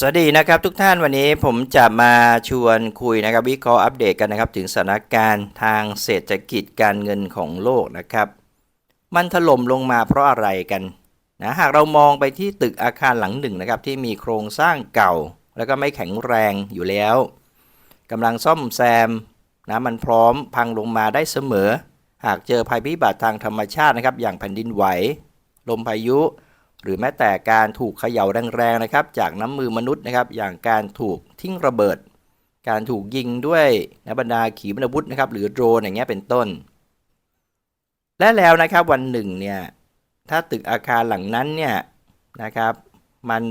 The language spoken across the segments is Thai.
สวัสดีนะครับทุกท่านวันนี้ผมจะมาชวนคุยนะครับวิเคราะห์อัปเดตกันนะครับถึงสถานการณ์ทางเศรษฐกิจการเงินของโลกนะครับ มันถล่มลงมาเพราะอะไรกันนะหากเรามองไปที่ตึกอาคารหลังหนึ่งนะครับที่มีโครงสร้างเก่า แล้วก็ไม่แข็งแรงอยู่แล้วกำลังซ่อมแซมนะมันพร้อมพังลงมาได้เสมอ หากเจอภัยพิบัติทางธรรมชาตินะครับอย่างแผ่นดินไหว ลมพายุ หรือแม้แต่การถูกเขย่าแรงๆนะครับ จากน้ำมือมนุษย์นะครับ อย่างการถูกทิ้งระเบิด การถูกยิงด้วยนบรรดาขีปนาวุธนะครับ หรือโดรนอย่างเงี้ยเป็นต้น และแล้วนะครับวันหนึ่งเนี่ยถ้าตึกอาคารหลังนั้นเนี่ยนะครับ มัน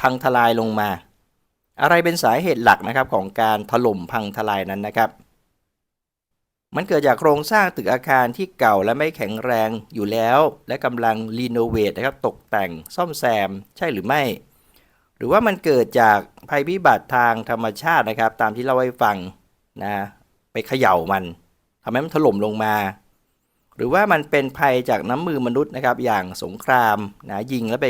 พังทลายลงมา อะไรเป็นสาเหตุหลักนะครับของการถล่มพังทลายนั้นนะครับ มันเกิดจากโครงสร้างตึกอาคารที่เก่าและไม่แข็งแรงอยู่แล้ว และกำลังรีโนเวทนะครับตกแต่งซ่อมแซมใช่หรือไม่ หรือว่ามันเกิดจากภัยพิบัติทางธรรมชาตินะครับ ตามที่เล่าให้ฟังนะไปเขย่ามันทำให้มันถล่มลงมา หรือว่ามันเป็นภัยจากน้ำมือมนุษย์นะครับ อย่างสงครามนะยิงแล้วไป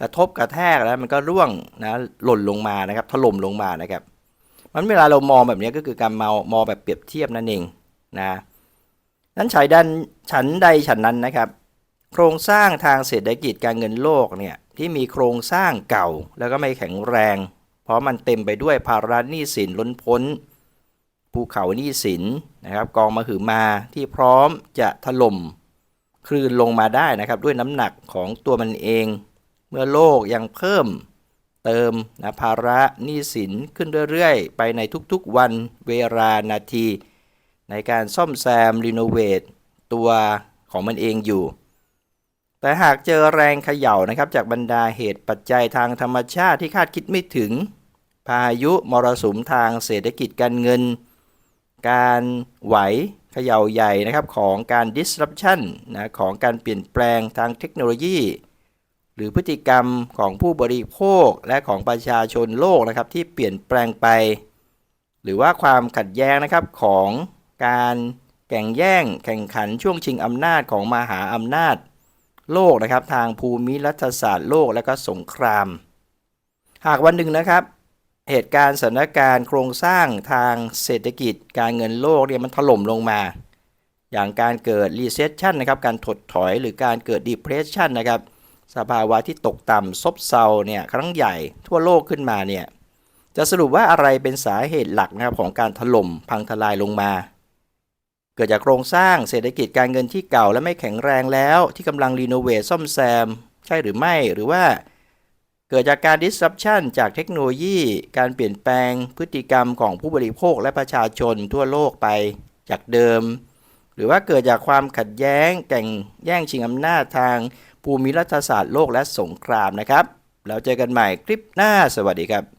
กระทบกระแทกแล้วมันก็ร่วงนะหล่นลงมานะครับถล่มลงมานะครับมันเวลาเรามองแบบนี้ก็คือการมองมองแบบเปรียบเทียบนั่นเอง นะนั้นฉายดันฉันใดฉันนั้นนะครับ โครงสร้างทางเศรษฐกิจการเงินโลกเนี่ยที่มีโครงสร้างเก่าแล้วก็ไม่แข็งแรง เพราะมันเต็มไปด้วยภาระหนี้สินล้นพ้นภูเขาหนี้สินนะครับ กองมหึมาที่พร้อมจะถล่มคลื่นลงมาได้นะครับด้วยน้ำหนักของตัวมันเอง เมื่อโลกยังเพิ่มเติมนะภาระหนี้สินขึ้นเรื่อยๆ ไปในทุกๆวันเวลานาที ในการซ่อมแซมรีโนเวทตัวของมันเองอยู่ แต่หากเจอแรงเขย่านะครับจากบรรดาเหตุปัจจัยทางธรรมชาติที่คาดคิดไม่ถึง พายุมรสุมทางเศรษฐกิจการเงิน การไหวเขย่าใหญ่นะครับของการ disruption นะของการเปลี่ยนแปลงทางเทคโนโลยี หรือพฤติกรรมของผู้บริโภคและของประชาชนโลกนะครับที่เปลี่ยนแปลงไป หรือว่าความขัดแย้งนะครับของ การแข่งแย่งแข่งขันช่วงชิงอำนาจของมหาอำนาจ โลกนะครับทางภูมิรัฐศาสตร์โลกและก็สงคราม หากวันหนึ่งนะครับ เหตุการณ์สถานการณ์โครงสร้างทางเศรษฐกิจ การเงินโลกเนี่ยมันถล่มลงมา อย่างการเกิด recession นะครับการถดถอยหรือการเกิด depression นะครับสภาวะที่ตกต่ำซบเซาเนี่ยครั้งใหญ่ทั่วโลกขึ้นมาเนี่ยจะสรุปว่าอะไรเป็นสาเหตุหลักนะครับของการถล่มพังทลายลงมา เกิดจากโครงสร้างเศรษฐกิจการเงินที่เก่าและไม่แข็งแรงแล้ว ที่กำลังรีโนเวทซ่อมแซม ใช่หรือไม่หรือว่า เกิดจากการ disruption จากเทคโนโลยี การเปลี่ยนแปลงพฤติกรรมของผู้บริโภคและประชาชนทั่วโลกไปจากเดิม หรือว่าเกิดจากความขัดแย้งแข่งแย่งชิงอำนาจทางภูมิรัฐศาสตร์โลกและสงครามนะครับแล้วเจอกันใหม่คลิปหน้าสวัสดีครับ